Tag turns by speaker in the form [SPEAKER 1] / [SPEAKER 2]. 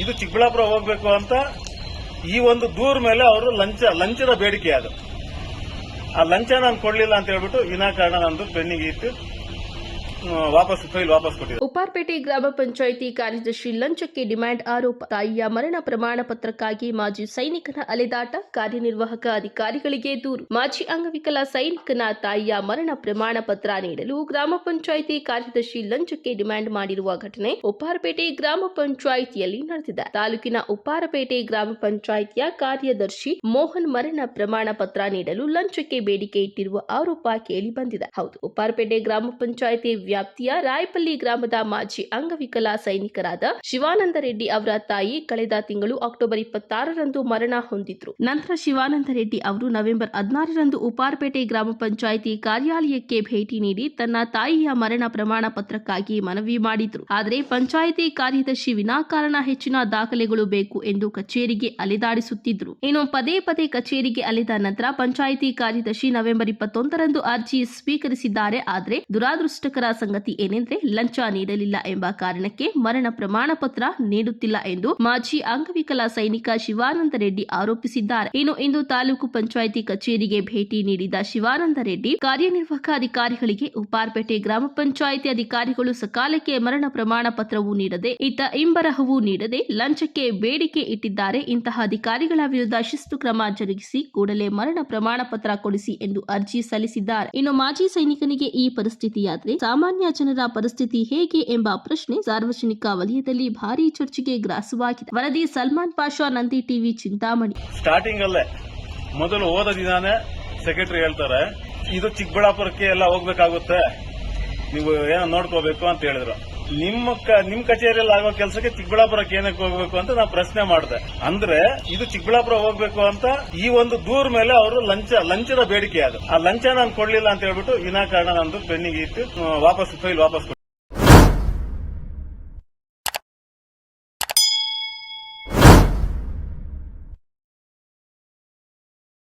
[SPEAKER 1] ಇದು ಚಿಕ್ಕಬಳ್ಳಾಪುರ ಹೋಗಬೇಕು ಅಂತ ಈ ಒಂದು ದೂರ ಮೇಲೆ ಅವರು ಲಂಚ ಲಂಚದ ಬೇಡಿಕೆ ಅದು. ಆ ಲಂಚ ನಾನು ಕೊಡಲಿಲ್ಲ ಅಂತ ಹೇಳ್ಬಿಟ್ಟು ವಿನಾಕಾರಣ ನಂದು ಇಟ್ಟು ಆ, ವಾಪಸ್ ವಾಪಸ್ ಕೊಟ್ಟಿದ್ದಾರೆ.
[SPEAKER 2] ಉಪ್ಪಾರ್ಪೇಟೆ ಗ್ರಾಮ ಪಂಚಾಯಿತಿ ಕಾರ್ಯದರ್ಶಿ ಲಂಚಕ್ಕೆ ಡಿಮ್ಯಾಂಡ್ ಆರೋಪ. ತಾಯಿಯ ಮರಣ ಪ್ರಮಾಣ ಪತ್ರಕ್ಕಾಗಿ ಮಾಜಿ ಸೈನಿಕನ ಅಲೆದಾಟ ಕಾರ್ಯನಿರ್ವಾಹಕ ಅಧಿಕಾರಿಗಳಿಗೆ ದೂರು. ಮಾಜಿ ಅಂಗವಿಕಲ ಸೈನಿಕನ ತಾಯಿಯ ಮರಣ ಪ್ರಮಾಣ ಪತ್ರ ನೀಡಲು ಗ್ರಾಮ ಪಂಚಾಯಿತಿ ಕಾರ್ಯದರ್ಶಿ ಲಂಚಕ್ಕೆ ಡಿಮ್ಯಾಂಡ್ ಮಾಡಿರುವ ಘಟನೆ ಉಪ್ಪಾರಪೇಟೆ ಗ್ರಾಮ ಪಂಚಾಯಿತಿಯಲ್ಲಿ ನಡೆದಿದೆ. ತಾಲೂಕಿನ ಉಪ್ಪಾರಪೇಟೆ ಗ್ರಾಮ ಪಂಚಾಯಿತಿಯ ಕಾರ್ಯದರ್ಶಿ ಮೋಹನ್ ಮರಣ ಪ್ರಮಾಣ ಪತ್ರ ನೀಡಲು ಲಂಚಕ್ಕೆ ಬೇಡಿಕೆ ಇಟ್ಟಿರುವ ಆರೋಪ ಕೇಳಿ ಬಂದಿದೆ. ಹೌದು, ಉಪ್ಪಾರಪೇಟೆ ಗ್ರಾಮ ಪಂಚಾಯಿತಿ ವ್ಯಾಪ್ತಿಯ ರಾಯಪಲ್ಲಿ ಗ್ರಾಮದ ಮಾಜಿ ಅಂಗವಿಕಲ ಸೈನಿಕರಾದ ಶಿವಾನಂದ ರೆಡ್ಡಿ ಅವರ ತಾಯಿ ಕಳೆದ ತಿಂಗಳು ಅಕ್ಟೋಬರ್ ಇಪ್ಪತ್ತಾರರಂದು ಮರಣ ಹೊಂದಿದ್ರು. ನಂತರ ಶಿವಾನಂದ ರೆಡ್ಡಿ ಅವರು ನವೆಂಬರ್ ಹದಿನಾರರಂದು ಉಪಾರ್ಪೇಟೆ ಗ್ರಾಮ ಪಂಚಾಯಿತಿ ಕಾರ್ಯಾಲಯಕ್ಕೆ ಭೇಟಿ ನೀಡಿ ತನ್ನ ತಾಯಿಯ ಮರಣ ಪ್ರಮಾಣ ಪತ್ರಕ್ಕಾಗಿ ಮನವಿ ಮಾಡಿದ್ರು. ಆದರೆ ಪಂಚಾಯಿತಿ ಕಾರ್ಯದರ್ಶಿ ವಿನಾಕಾರಣ ಹೆಚ್ಚಿನ ದಾಖಲೆಗಳು ಬೇಕು ಎಂದು ಕಚೇರಿಗೆ ಅಲೆದಾಡಿಸುತ್ತಿದ್ರು. ಇನ್ನು ಪದೇ ಪದೇ ಕಚೇರಿಗೆ ಅಲೆದ ನಂತರ ಪಂಚಾಯಿತಿ ಕಾರ್ಯದರ್ಶಿ ನವೆಂಬರ್ ಇಪ್ಪತ್ತೊಂದರಂದು ಅರ್ಜಿ ಸ್ವೀಕರಿಸಿದ್ದಾರೆ. ಆದರೆ ದುರಾದೃಷ್ಟಕರ ಸಂಗತಿ ಏನೆಂದ್ರೆ ಲಂಚ ನೀಡಲಿಲ್ಲ ಎಂಬ ಕಾರಣಕ್ಕೆ ಮರಣ ಪ್ರಮಾಣ ಪತ್ರ ನೀಡುತ್ತಿಲ್ಲ ಎಂದು ಮಾಜಿ ಅಂಗವಿಕಲ ಸೈನಿಕ ಶಿವಾನಂದ ರೆಡ್ಡಿ ಆರೋಪಿಸಿದ್ದಾರೆ. ಇನ್ನು ಇಂದು ತಾಲೂಕು ಪಂಚಾಯಿತಿ ಕಚೇರಿಗೆ ಭೇಟಿ ನೀಡಿದ ಶಿವಾನಂದ ರೆಡ್ಡಿ, ಕಾರ್ಯನಿರ್ವಾಹಕ ಅಧಿಕಾರಿಗಳಿಗೆ ಉಪಾರ್ಪೇಟೆ ಗ್ರಾಮ ಪಂಚಾಯಿತಿ ಅಧಿಕಾರಿಗಳು ಸಕಾಲಕ್ಕೆ ಮರಣ ಪ್ರಮಾಣ ಪತ್ರವೂ ನೀಡದೆ, ಇತ್ತ ಇಂಬರಹವೂ ನೀಡದೆ ಲಂಚಕ್ಕೆ ಬೇಡಿಕೆ ಇಟ್ಟಿದ್ದಾರೆ. ಇಂತಹ ಅಧಿಕಾರಿಗಳ ವಿರುದ್ಧ ಶಿಸ್ತು ಕ್ರಮ ಜರುಗಿಸಿ ಕೂಡಲೇ ಮರಣ ಪ್ರಮಾಣ ಪತ್ರ ಕೊಡಿಸಿ ಎಂದು ಅರ್ಜಿ ಸಲ್ಲಿಸಿದ್ದಾರೆ. ಇನ್ನು ಮಾಜಿ ಸೈನಿಕನಿಗೆ ಈ ಪರಿಸ್ಥಿತಿಯಾದರೆ ಸಾಮಾನ್ಯ ಜನರ ಪರಿಸ್ಥಿತಿ ಹೇಗೆ ಎಂಬ ಪ್ರಶ್ನೆ ಸಾರ್ವಜನಿಕ ವಲಯದಲ್ಲಿ ಭಾರಿ ಚರ್ಚೆಗೆ ಗ್ರಾಸವಾಗಿದೆ. ವರದಿ ಸಲ್ಮಾನ್ ಪಾಷಾ, ನಂದಿ ಟಿವಿ, ಚಿಂತಾಮಣಿ.
[SPEAKER 1] ಸ್ಟಾರ್ಟಿಂಗ್ ಅಲ್ಲೇ. ಮೊದಲು ಹೋದ ದಿನಾನೇ ಸೆಕ್ರೆಟರಿ ಹೇಳ್ತಾರೆ, ಇದು ಚಿಕ್ಕಬಳ್ಳಾಪುರಕ್ಕೆ ಎಲ್ಲ ಹೋಗ್ಬೇಕಾಗುತ್ತೆ. ನೀವು ಏನೋ ನೋಡ್ಕೋಬೇಕು ಅಂತ ಹೇಳಿದ್ರು. ನಿಮ್ಮ ನಿಮ್ಮ ನಿಮ್ ಕಚೇರಿಯಲ್ಲಿ ಆಗೋ ಕೆಲಸಕ್ಕೆ ಚಿಕ್ಕಬಳ್ಳಾಪುರಕ್ಕೆ ಏನಕ್ಕೆ ಹೋಗ್ಬೇಕು ಅಂತ ನಾನು ಪ್ರಶ್ನೆ ಮಾಡಿದೆ ಅಂದ್ರೆ ಇದು ಚಿಕ್ಕಬಳ್ಳಾಪುರ ಹೋಗ್ಬೇಕು ಅಂತ ಈ ಒಂದು ದೂರ ಮೇಲೆ ಅವರು ಲಂಚ, ಲಂಚದ ಬೇಡಿಕೆ ಅದು ಆ ಲಂಚ ನಾನು ಕೊಡ್ಲಿಲ್ಲ ಅಂತ ಹೇಳ್ಬಿಟ್ಟು ವಿನಾಕಾರಣ ನಂದು ಪೆಂಡಿಂಗ್ ಇಟ್ಟು ವಾಪಸ್, ಫೈಲ್ ವಾಪಸ್.